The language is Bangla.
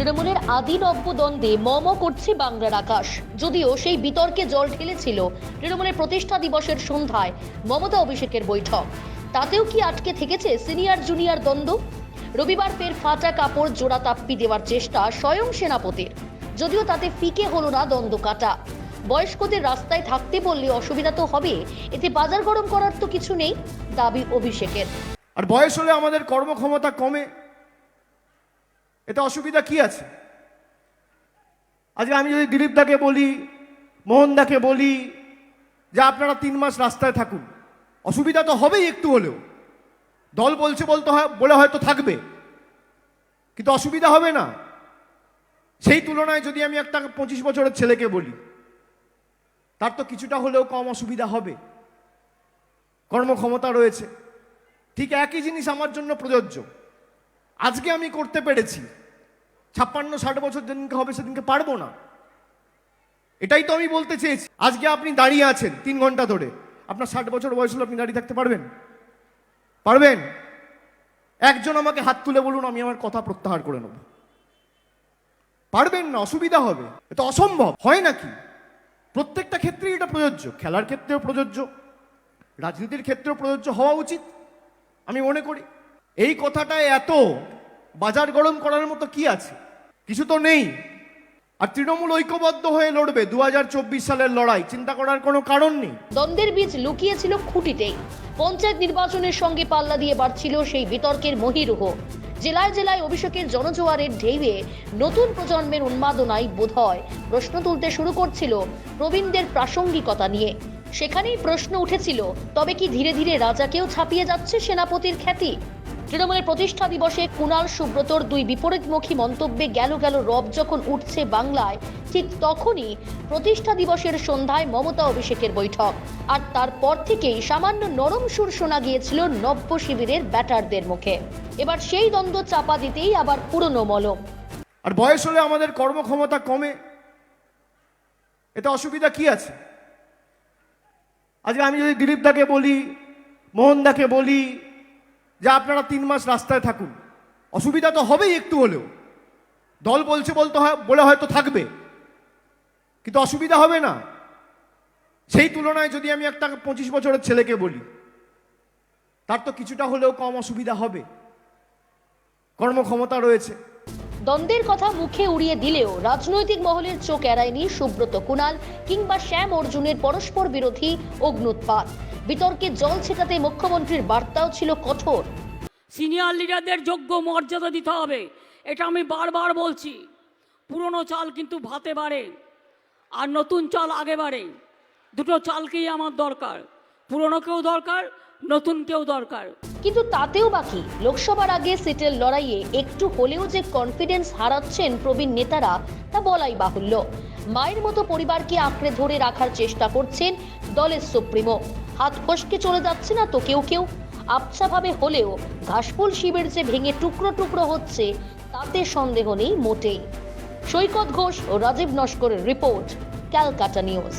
তৃণমূলের আদি নব্য দ্বন্দ্বে মম করছে বাংলার আকাশ। যদিও সেই বিতর্কে জল ঢেলেছিল তৃণমূলের প্রতিষ্ঠা দিবসের সন্ধ্যায় মমতা অভিষেকের বৈঠক। তাতেও কি আটকে থেকেছে সিনিয়র জুনিয়র দ্বন্দ্ব? রবিবার ফের ফাটা কাপড় জোড়া তাপ্পি দেওয়ার চেষ্টা স্বয়ং সেনাপতির। যদিও তাতে ফিকে হলো না দ্বন্দ্ব কাটা। বয়স্কদের রাস্তায় থাকতে বললে অসুবিধা তো হবে, এতে বাজার গরম করার তো কিছু নেই, দাবি অভিষেকের। আর বয়স হলে আমাদের কর্মক্ষমতা কমে। এতে অসুবিধা কি আছে? আজকে আমি যদি দিলীপ দাকে বলি মোহন দাকে বলি, যে আপনারা তিন মাস রাস্তায় থাকুন, অসুবিধা তো হবেই একটু হলেও। দল বলছে বলতে হয়, বলে হয়তো থাকবে, কিন্তু অসুবিধা হবে না। সেই তুলনায় যদি আমি একটা পঁচিশ বছরের ছেলেকে বলি, তার তো কিছুটা হলেও কম অসুবিধা হবে। কর্মক্ষমতা রয়েছে। ঠিক একই জিনিস আমার জন্য প্রযোজ্য। আজকে আমি করতে পেরেছি। ছাপ্পান্ন, ষাট বছর যেদিনকে হবে সেদিনকে পারব না। এটাই তো আমি বলতে চেয়েছি। আজকে আপনি দাঁড়িয়ে আছেন তিন ঘণ্টা ধরে। আপনার ষাট বছর বয়স হলে আপনি দাঁড়িয়ে থাকতে পারবেন? পারবেন? একজন আমাকে হাত তুলে বলুন, আমি আমার কথা প্রত্যাহার করে নেব। পারবেন না, অসুবিধা হবে। এটা অসম্ভব, হয় নাকি? প্রত্যেকটা ক্ষেত্রেই এটা প্রযোজ্য। খেলার ক্ষেত্রেও প্রযোজ্য, রাজনীতির ক্ষেত্রেও প্রযোজ্য, হওয়া উচিত, আমি মনে করি। এই কথাটায় এত বাজার গরম করার মতো কি আছে? কিছু তো নেই। আর তৃণমূল ঐক্যবদ্ধ হয়ে লড়বে দুহাজার চব্বিশ সালের লড়াই, চিন্তা করার কোনো কারণ নেই। দ্বন্দ্বের বীজ লুকিয়েছিল খুঁটিতেই। পঞ্চায়েত নির্বাচনের সঙ্গে পাল্লা দিয়ে বাড়ছিল সেই বিতর্কের মহিরুহ। জেলায় জেলায় অভিষেকের জনজোয়ারের ঢেউয়ে নতুন প্রজন্মের উন্মাদনায় বোধহয় প্রশ্ন তুলতে শুরু করছিল প্রবীণদের প্রাসঙ্গিকতা নিয়ে। সেখানেই প্রশ্ন উঠেছিল, তবে কি ধীরে ধীরে রাজাকেও ছাপিয়ে যাচ্ছে সেনাপতির খ্যাতি? তৃণমূলের প্রতিষ্ঠা দিবসে কুণাল সুব্রতর দুই বিপরীতমুখী মন্তব্যে গেল গেল রব যখন উঠছে বাংলায়, ঠিক তখনই প্রতিষ্ঠা দিবসের সন্ধ্যায় মমতা অভিষেকের বৈঠক। আর তারপর থেকেই সামান্য নরম সুর শোনা গিয়েছিল নব্য শিবিরের ব্যাটারদের মুখে। এবার সেই দ্বন্দ্ব চাপা দিতেই আবার পুরনো মলম। আর বয়স হলে আমাদের কর্মক্ষমতা কমে। এতে অসুবিধা কি আছে? আজকে আমি যদি দিলীপ দাকে বলি মোহন দাকে বলি যে আপনারা তিন মাস রাস্তায় থাকুন। অসুবিধা তো হবেই একটু হলেও। দল বলছে বলতে হয়, বলে হয়তো থাকবে। কিন্তু অসুবিধা হবে না। সেই তুলনায় যদি আমি একটা পঁচিশ বছরের ছেলেকে বলি, তার তো কিছুটা হলেও কম অসুবিধা হবে। কর্মক্ষমতা রয়েছে। দ্বন্দ্বের কথা মুখে উড়িয়ে দিলেও রাজনৈতিক মহলের চোখ এড়ায়নি সুব্রত কুণাল কিংবা শ্যাম অর্জুনের পরস্পর বিরোধী অগ্নুৎপাত। বিতর্কে জল ছেটাতে মুখ্যমন্ত্রীর বার্তাও ছিল কঠোর। সিনিয়র লিডারদের যোগ্য মর্যাদা দিতে হবে এটা আমি বারবার বলছি। পুরনো চাল কিন্তু ভাতে বাড়ে আর নতুন চাল আগে বাড়ে। দুটো চালকেই আমার দরকার পুরনোকেও দরকার নতুনকেও দরকার। কিন্তু তাতেও বাকি লোকসভার আগে সিটের লড়াইয়ে একটু হলেও যে কনফিডেন্স হারাচ্ছেন প্রবীণ নেতারা তা বলাই বাহুল্য। মায়ের মতো পরিবারকে আঁকড়ে ধরে রাখার চেষ্টা করছেন দলের সুপ্রিমো। হাত ফসকে চলে যাচ্ছে না তো কেউ কেউ। আবছাভাবে হলেও ঘাসফুল শিবির যে ভেঙে টুকরো টুকরো হচ্ছে, তাতে সন্দেহ নেই মোটেই। সৈকত ঘোষ ও রাজীব নস্করের রিপোর্ট, ক্যালকাটা নিউজ।